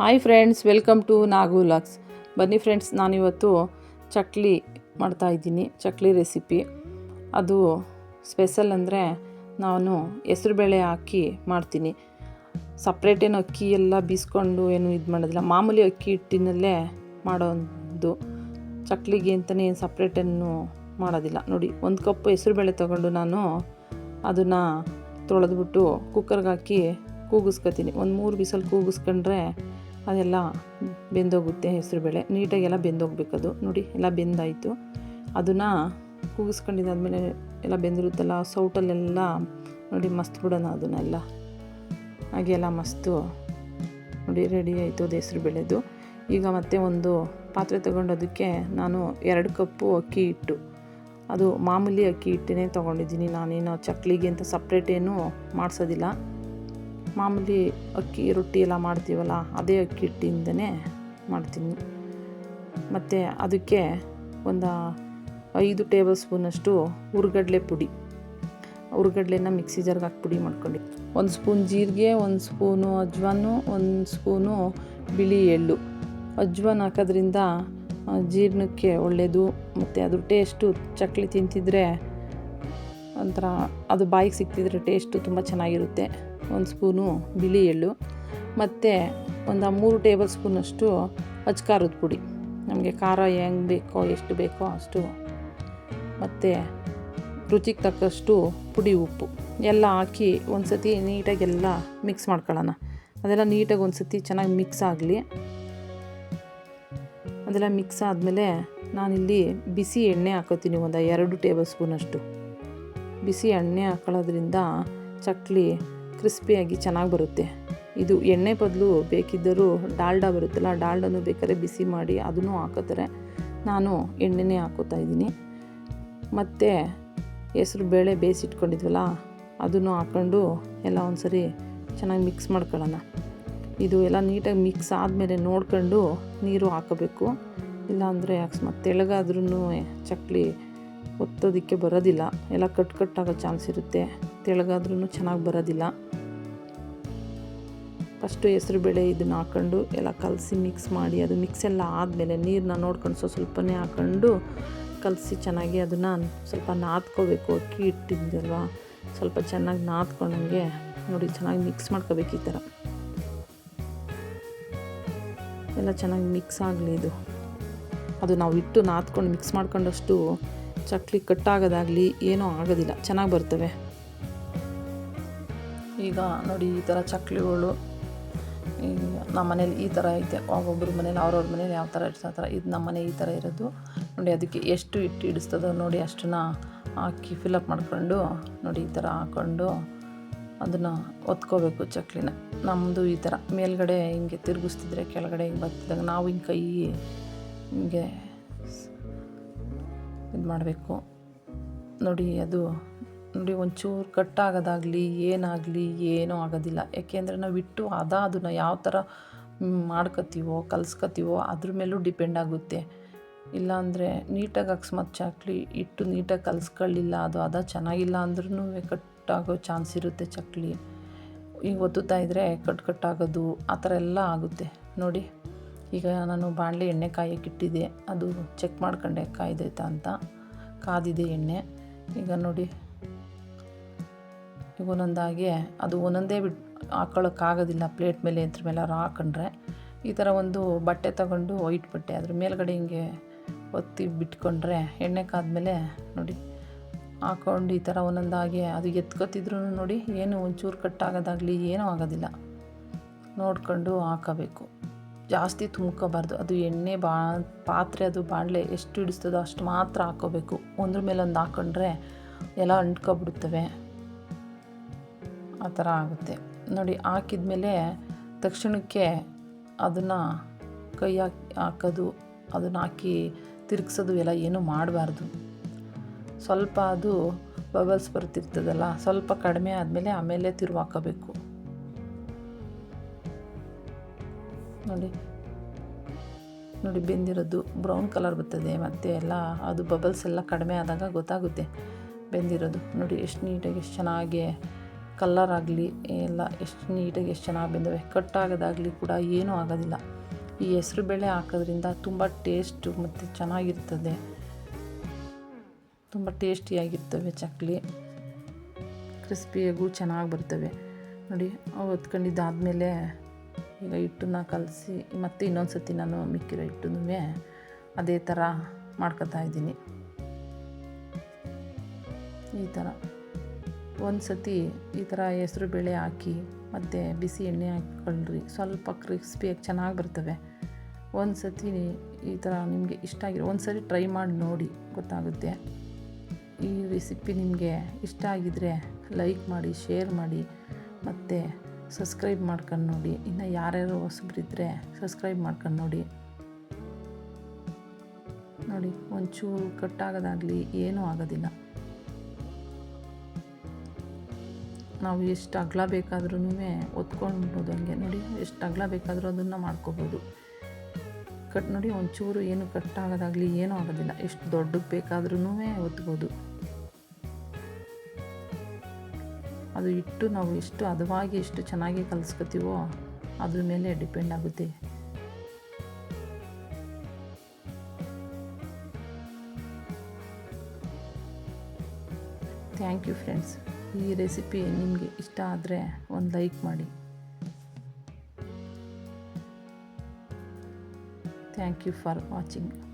Hi friends welcome to Nagu LOX ಬನ್ನಿ friends ನಾನಿವತ್ತು ಚಕ್ಲಿ ಮಾಡ್ತಾಯಿದ್ದೀನಿ ಚಕ್ಲಿ ರೆಸಿಪಿ ಅದು ಸ್ಪೆಷಲ್ ಅಂದರೆ ನಾನು ಹೆಸ್ರುಬೇಳೆ ಹಾಕಿ ಮಾಡ್ತೀನಿ. ಸಪ್ರೇಟ್ ಏನು ಅಕ್ಕಿ ಎಲ್ಲ ಬೀಸ್ಕೊಂಡು ಏನು ಇದು ಮಾಡೋದಿಲ್ಲ. ಮಾಮೂಲಿ ಅಕ್ಕಿ ಹಿಟ್ಟಿನಲ್ಲೇ ಮಾಡೋದು. ಚಕ್ಲಿಗೆ ಅಂತಲೇ ಏನು ಸಪ್ರೇಟನ್ನು ಮಾಡೋದಿಲ್ಲ. ನೋಡಿ, ಒಂದು ಕಪ್ ಹೆಸ್ರುಬೇಳೆ ತೊಗೊಂಡು ನಾನು ಅದನ್ನು ತೊಳೆದ್ಬಿಟ್ಟು ಕುಕ್ಕರ್ಗೆ ಹಾಕಿ ಕೂಗಿಸ್ಕೊತೀನಿ. ಒಂದು ಮೂರು ಬಿಸಲು ಕೂಗಿಸ್ಕೊಂಡ್ರೆ ಅದೆಲ್ಲ ಬೆಂದೋಗುತ್ತೆ ಹೆಸರುಬೇಳೆ ನೀಟಾಗೆಲ್ಲ ಬೆಂದೋಗ್ಬೇಕದು. ನೋಡಿ, ಎಲ್ಲ ಬೆಂದಾಯಿತು. ಅದನ್ನು ಕೂಗಿಸ್ಕೊಂಡಿದ್ದಾದ್ಮೇಲೆ ಎಲ್ಲ ಬೆಂದಿರುತ್ತಲ್ಲ, ಸೌಟಲ್ಲೆಲ್ಲ ನೋಡಿ ಮಸ್ತ್ ಬಿಡೋಣ ಅದನ್ನೆಲ್ಲ. ಹಾಗೆ ಎಲ್ಲ ಮಸ್ತು ನೋಡಿ ರೆಡಿ ಆಯಿತು ಅದು ಹೆಸರು ಬೇಳೆದು. ಈಗ ಮತ್ತೆ ಒಂದು ಪಾತ್ರೆ ತಗೊಂಡೋದಕ್ಕೆ ನಾನು ಎರಡು ಕಪ್ಪು ಅಕ್ಕಿ ಹಿಟ್ಟು. ಅದು ಮಾಮೂಲಿ ಅಕ್ಕಿ ಹಿಟ್ಟೇ ತೊಗೊಂಡಿದ್ದೀನಿ. ನಾನೇನು ಚಕ್ಲಿಗೆ ಅಂತ ಸಪ್ರೇಟ್ ಏನು ಮಾಡಿಸೋದಿಲ್ಲ. ಮಾಮೂಲಿ ಅಕ್ಕಿ, ರೊಟ್ಟಿ ಎಲ್ಲ ಮಾಡ್ತೀವಲ್ಲ, ಅದೇ ಅಕ್ಕಿ ಹಿಟ್ಟಿಂದನೇ ಮಾಡ್ತೀನಿ. ಮತ್ತು ಅದಕ್ಕೆ ಒಂದು ಐದು ಟೇಬಲ್ ಸ್ಪೂನಷ್ಟು ಹುರ್ಗಡ್ಲೆ ಪುಡಿ. ಹುರ್ಗಡ್ಲೆನ ಮಿಕ್ಸಿ ಜಾರ್ಗೆ ಹಾಕಿ ಪುಡಿ ಮಾಡ್ಕೊಂಡು ಒಂದು ಸ್ಪೂನ್ ಜೀರಿಗೆ, ಒಂದು ಸ್ಪೂನು ಅಜ್ವಾನು, ಒಂದು ಸ್ಪೂನು ಬಿಳಿ ಎಳ್ಳು. ಅಜ್ವಾನ್ ಹಾಕೋದ್ರಿಂದ ಜೀರ್ಣಕ್ಕೆ ಒಳ್ಳೆಯದು ಮತ್ತು ಅದ್ರ ಟೇಸ್ಟು ಚಕ್ಲಿ ತಿಂತಿದ್ರೆ ಒಂಥರ ಅದು ಬಾಯಿಗೆ ಸಿಕ್ತಿದ್ರೆ ಟೇಸ್ಟು ತುಂಬ ಚೆನ್ನಾಗಿರುತ್ತೆ. ಒಂದು ಸ್ಪೂನು ಬಿಳಿ ಎಳ್ಳು ಮತ್ತು ಒಂದು ಮೂರು ಟೇಬಲ್ ಸ್ಪೂನಷ್ಟು ಅಚ್ಕಾರದ ಪುಡಿ. ನಮಗೆ ಖಾರ ಹೆಂಗೆ ಬೇಕೋ, ಎಷ್ಟು ಬೇಕೋ ಅಷ್ಟು. ಮತ್ತು ರುಚಿಗೆ ತಕ್ಕಷ್ಟು ಪುಡಿ ಉಪ್ಪು. ಎಲ್ಲ ಹಾಕಿ ಒಂದು ಸತಿ ನೀಟಾಗೆಲ್ಲ ಮಿಕ್ಸ್ ಮಾಡ್ಕೊಳ್ಳೋಣ. ಅದೆಲ್ಲ ನೀಟಾಗಿ ಒಂದು ಸತಿ ಚೆನ್ನಾಗಿ ಮಿಕ್ಸ್ ಆಗಲಿ. ಅದೆಲ್ಲ ಮಿಕ್ಸ್ ಆದಮೇಲೆ ನಾನಿಲ್ಲಿ ಬಿಸಿ ಎಣ್ಣೆ ಹಾಕೋತೀನಿ, ಒಂದು ಎರಡು ಟೇಬಲ್ ಸ್ಪೂನಷ್ಟು. ಬಿಸಿ ಎಣ್ಣೆ ಹಾಕೊಳ್ಳೋದ್ರಿಂದ ಚಕ್ಲಿ ಕ್ರಿಸ್ಪಿಯಾಗಿ ಚೆನ್ನಾಗಿ ಬರುತ್ತೆ. ಇದು ಎಣ್ಣೆ ಬದಲು ಬೇಕಿದ್ದರೂ ಡಾಲ್ಡಾ ಬರುತ್ತಲ್ಲ ಡಾಲ್ಡನ್ನು ಬೇಕಾದ್ರೆ ಬಿಸಿ ಮಾಡಿ ಅದನ್ನು ಹಾಕೋತಾರೆ. ನಾನು ಎಣ್ಣೆನೇ ಹಾಕೋತಾ ಇದ್ದೀನಿ. ಮತ್ತು ಹೆಸ್ರು ಬೇಳೆ ಬೇಯಿಸಿಟ್ಕೊಂಡಿದ್ವಲ್ಲ, ಅದನ್ನು ಹಾಕ್ಕೊಂಡು ಎಲ್ಲ ಒಂದ್ಸರಿ ಚೆನ್ನಾಗಿ ಮಿಕ್ಸ್ ಮಾಡ್ಕೊಳ್ಳೋಣ. ಇದು ಎಲ್ಲ ನೀಟಾಗಿ ಮಿಕ್ಸ್ ಆದಮೇಲೆ ನೋಡ್ಕೊಂಡು ನೀರು ಹಾಕಬೇಕು. ಇಲ್ಲಾಂದರೆ ಅಕಸ್ಮಾತ್ ತೆಳಗಾದ್ರೂ ಚಕ್ಲಿ ಒತ್ತೋದಕ್ಕೆ ಬರೋದಿಲ್ಲ. ಎಲ್ಲ ಕಟ್ ಕಟ್ಟಾಗೋ ಚಾನ್ಸ್ ಇರುತ್ತೆ. ತೆಳಗಾದ್ರೂ ಚೆನ್ನಾಗಿ ಬರೋದಿಲ್ಲ. ಫಸ್ಟು ಹೆಸರುಬೇಳೆ ಇದನ್ನು ಹಾಕ್ಕೊಂಡು ಎಲ್ಲ ಕಲಸಿ ಮಿಕ್ಸ್ ಮಾಡಿ, ಅದು ಮಿಕ್ಸ್ ಎಲ್ಲ ಆದಮೇಲೆ ನೀರನ್ನ ನೋಡ್ಕೊಂಡು ಸ್ವಲ್ಪ ಸ್ವಲ್ಪನೇ ಹಾಕ್ಕೊಂಡು ಕಲಸಿ ಚೆನ್ನಾಗಿ ಅದನ್ನು ಸ್ವಲ್ಪ ನಾದ್ಕೋಬೇಕು, ಅಕ್ಕಿ ಇಟ್ಟಿದ್ದಲ್ವ ಸ್ವಲ್ಪ ಚೆನ್ನಾಗಿ ನಾದ್ಕೊಂಡಂಗೆ ನೋಡಿ ಚೆನ್ನಾಗಿ ಮಿಕ್ಸ್ ಮಾಡ್ಕೋಬೇಕು ಈ ಥರ ಎಲ್ಲ ಚೆನ್ನಾಗಿ ಮಿಕ್ಸ್ ಆಗಲಿ ಇದು. ಅದು ನಾವು ಇಟ್ಟು ನಾದ್ಕೊಂಡು ಮಿಕ್ಸ್ ಮಾಡ್ಕೊಂಡಷ್ಟು ಚಕ್ಲಿ ಕಟ್ಟಾಗೋದಾಗಲಿ ಏನೂ ಆಗೋದಿಲ್ಲ, ಚೆನ್ನಾಗಿ ಬರ್ತವೆ. ಈಗ ನೋಡಿ ಈ ಥರ ಚಕ್ಲಿಗಳು ನಮ್ಮ ಮನೇಲಿ ಈ ಥರ ಐತೆ ಒಬ್ಬೊಬ್ಬರು ಮನೇಲಿ ಅವ್ರವ್ರ ಮನೇಲಿ ಯಾವ ಥರ ಇಡ್ಸೋ ಆ ಥರ, ಇದು ನಮ್ಮ ಮನೆ ಈ ಥರ ಇರೋದು. ನೋಡಿ ಅದಕ್ಕೆ ಎಷ್ಟು ಇಟ್ಟು ಹಿಡಿಸ್ತದೋ ನೋಡಿ ಅಷ್ಟನ್ನ ಹಾಕಿ ಫಿಲಪ್ ಮಾಡ್ಕೊಂಡು ನೋಡಿ ಈ ಥರ ಹಾಕ್ಕೊಂಡು ಅದನ್ನು ಒತ್ಕೋಬೇಕು ಚಕ್ಲಿನ. ನಮ್ಮದು ಈ ಥರ. ಮೇಲ್ಗಡೆ ಹಿಂಗೆ ತಿರುಗಿಸ್ತಿದ್ರೆ ಕೆಳಗಡೆ ಹಿಂಗೆ ಬರ್ತಿದ್ದಾಗ ನಾವು ಹಿಂಗೆ ಕೈ ಹಿಂಗೆ ಇದು ಮಾಡಬೇಕು. ನೋಡಿ ಅದು ನೋಡಿ, ಒಂಚೂರು ಕಟ್ಟಾಗೋದಾಗಲಿ, ಏನಾಗಲಿ, ಏನೂ ಆಗೋದಿಲ್ಲ. ಯಾಕೆಂದರೆ ನಾವು ಇಟ್ಟು ಅದ ಅದನ್ನು ಯಾವ ಥರ ಮಾಡ್ಕೊತೀವೋ ಕಲ್ಸ್ಕೊತೀವೋ ಅದ್ರ ಮೇಲೂ ಡಿಪೆಂಡ್ ಆಗುತ್ತೆ. ಇಲ್ಲಾಂದರೆ ನೀಟಾಗಿ ಅಕಸ್ಮಾತ್ ಚಕ್ಲಿ ಇಟ್ಟು ನೀಟಾಗಿ ಕಲಿಸ್ಕೊಳ್ಳಿಲ್ಲ, ಅದು ಅದ ಚೆನ್ನಾಗಿಲ್ಲ ಅಂದ್ರೂ ಕಟ್ಟಾಗೋ ಚಾನ್ಸ್ ಇರುತ್ತೆ ಚಕ್ಲಿ. ಈಗ ಒತ್ತುತ್ತಾ ಇದ್ದರೆ ಕಟ್ ಕಟ್ಟಾಗೋದು, ಆ ಥರ ಎಲ್ಲ ಆಗುತ್ತೆ. ನೋಡಿ, ಈಗ ನಾನು ಬಾಣಲೆ ಎಣ್ಣೆ ಕಾಯಕ್ಕೆ ಇಟ್ಟಿದ್ದೆ. ಅದು ಚೆಕ್ ಮಾಡ್ಕೊಂಡೆ ಕಾಯ್ದೈತಾ ಅಂತ. ಕಾದಿದೆ ಎಣ್ಣೆ. ಈಗ ನೋಡಿ ಈಗ ಒಂದೊಂದಾಗೆ ಅದು ಒಂದೊಂದೇ ಬಿಟ್ಟು ಹಾಕೊಳ್ಳೋಕ್ಕಾಗೋದಿಲ್ಲ ಪ್ಲೇಟ್ ಮೇಲೆ ಇದ್ರ ಮೇಲೆ ಅವ್ರು ಹಾಕೊಂಡ್ರೆ. ಈ ಥರ ಒಂದು ಬಟ್ಟೆ ತಗೊಂಡು ವೈಟ್ ಬಟ್ಟೆ ಅದ್ರ ಮೇಲ್ಗಡೆ ಹಿಂಗೆ ಒತ್ತಿ ಬಿಟ್ಕೊಂಡ್ರೆ ಎಣ್ಣೆ ಕಾದ್ಮೇಲೆ ನೋಡಿ ಹಾಕೊಂಡು ಈ ಥರ ಒಂದೊಂದಾಗಿ ಅದು ಎತ್ಕೊತಿದ್ರು ನೋಡಿ ಏನು ಒಂಚೂರು ಕಟ್ಟಾಗೋದಾಗಲಿ ಏನೂ ಆಗೋದಿಲ್ಲ. ನೋಡ್ಕೊಂಡು ಹಾಕೋಬೇಕು. ಜಾಸ್ತಿ ತುಂಬ್ಕೋಬಾರ್ದು. ಅದು ಎಣ್ಣೆ ಬಾ ಪಾತ್ರೆ ಅದು ಬಾಣಲೆ ಎಷ್ಟು ಹಿಡಿಸ್ತದೋ ಅಷ್ಟು ಮಾತ್ರ ಹಾಕ್ಕೋಬೇಕು ಒಂದ್ರ ಮೇಲೆ ಒಂದು ಹಾಕ್ಕೊಂಡ್ರೆ ಎಲ್ಲ ಅಂಟ್ಕೊಬಿಡುತ್ತವೆ. ಆ ಥರ ಆಗುತ್ತೆ. ನೋಡಿ ಹಾಕಿದ್ಮೇಲೆ ತಕ್ಷಣಕ್ಕೆ ಅದನ್ನು ಕೈ ಹಾಕಿ, ಹಾಕೋದು, ಅದನ್ನು ಹಾಕಿ ತಿರುಗಿಸೋದು ಎಲ್ಲ ಏನೂ ಮಾಡಬಾರ್ದು. ಸ್ವಲ್ಪ ಅದು ಬಬಲ್ಸ್ ಬರ್ತಿರ್ತದಲ್ಲ, ಸ್ವಲ್ಪ ಕಡಿಮೆ ಆದಮೇಲೆ ಆಮೇಲೆ ತಿರುವು ಹಾಕೋಬೇಕು. ನೋಡಿ ನೋಡಿ ಬೆಂದಿರೋದು ಬ್ರೌನ್ ಕಲರ್ ಬರ್ತದೆ, ಮತ್ತು ಎಲ್ಲ ಅದು ಬಬಲ್ಸ್ ಎಲ್ಲ ಕಡಿಮೆ ಆದಾಗ ಗೊತ್ತಾಗುತ್ತೆ ಬೆಂದಿರೋದು. ನೋಡಿ, ಎಷ್ಟು ನೀಟಾಗಿ ಎಷ್ಟು ಚೆನ್ನಾಗಿ ಕಲ್ಲರ್ ಆಗಲಿ ಎಲ್ಲ ಎಷ್ಟು ನೀಟಾಗಿ ಎಷ್ಟು ಚೆನ್ನಾಗಿ ಬಂದವೆ, ಕಟ್ಟಾಗೋದಾಗಲಿ ಕೂಡ ಏನೂ ಆಗೋದಿಲ್ಲ. ಈ ಹೆಸ್ರು ಬೇಳೆ ಹಾಕೋದ್ರಿಂದ ತುಂಬ ಟೇಸ್ಟು ಮತ್ತು ಚೆನ್ನಾಗಿರ್ತದೆ. ತುಂಬ ಟೇಸ್ಟಿಯಾಗಿರ್ತವೆ ಚಕ್ಲಿ. ಕ್ರಿಸ್ಪಿಯಾಗೂ ಚೆನ್ನಾಗಿ ಬರ್ತವೆ. ನೋಡಿ, ಅವು ಹೊತ್ಕೊಂಡಿದ್ದಾದಮೇಲೆ ಈಗ ಹಿಟ್ಟನ್ನ ಕಲಸಿ, ಮತ್ತೆ ಇನ್ನೊಂದು ಸತಿ ನಾನು ಮಿಕ್ಕಿರೋ ಹಿಟ್ಟನ್ನು ಅದೇ ಥರ ಮಾಡ್ಕೊತಾ ಇದ್ದೀನಿ. ಈ ಥರ ಒಂದು ಸತಿ ಈ ಥರ ಹೆಸ್ರು ಬೇಳೆ ಹಾಕಿ, ಮತ್ತು ಬಿಸಿ ಎಣ್ಣೆ ಹಾಕಿಕೊಳ್ಳ್ರಿ ಸ್ವಲ್ಪ ಕ್ರಿಸ್ಪಿಯಾಗಿ ಚೆನ್ನಾಗಿ ಬರ್ತವೆ. ಒಂದು ಸತಿ ಈ ಥರ ನಿಮಗೆ ಇಷ್ಟ ಆಗಿರೋ ಒಂದು ಸರಿ ಟ್ರೈ ಮಾಡಿ ನೋಡಿ, ಗೊತ್ತಾಗುತ್ತೆ. ಈ ರೆಸಿಪಿ ನಿಮಗೆ ಇಷ್ಟ ಆಗಿದ್ದರೆ ಲೈಕ್ ಮಾಡಿ, ಶೇರ್ ಮಾಡಿ, ಮತ್ತು ಸಬ್ಸ್ಕ್ರೈಬ್ ಮಾಡ್ಕೊಂಡು ನೋಡಿ. ಇನ್ನು ಯಾರ್ಯಾರು ಹೊಸಬ್ರಿದ್ದರೆ ಸಬ್ಸ್ಕ್ರೈಬ್ ಮಾಡ್ಕೊಂಡು ನೋಡಿ. ನೋಡಿ, ಒಂಚೂರು ಕಟ್ಟಾಗೋದಾಗಲಿ ಏನೂ ಆಗೋದಿಲ್ಲ. ನಾವು ಎಷ್ಟು ಅಗಲ ಬೇಕಾದ್ರೂ ಒತ್ಕೊಳ್ಬೋದು ಹಂಗೆ ನೋಡಿ, ಎಷ್ಟು ಅಗಲ ಬೇಕಾದರೂ ಅದನ್ನು ಮಾಡ್ಕೋಬೋದು. ಕಟ್ ನೋಡಿ, ಒಂಚೂರು ಏನು ಕಟ್ ಆಗೋದಾಗಲಿ, ಏನೂ ಆಗೋದಿಲ್ಲ. ಎಷ್ಟು ದೊಡ್ಡಕ್ಕೆ ಬೇಕಾದ್ರೂ ಒತ್ಬೋದು. ಅದು ಇಟ್ಟು ನಾವು ಎಷ್ಟು ಹದವಾಗಿ ಎಷ್ಟು ಚೆನ್ನಾಗಿ ಕಲಿಸ್ಕೊತೀವೋ, ಅದ್ರ ಮೇಲೆ ಡಿಪೆಂಡ್ ಆಗುತ್ತೆ. Thank you friends. ಈ ರೆಸಿಪಿ ನಿಮಗೆ ಇಷ್ಟ ಆದರೆ ಒಂದು ಲೈಕ್ ಮಾಡಿ. Thank you for watching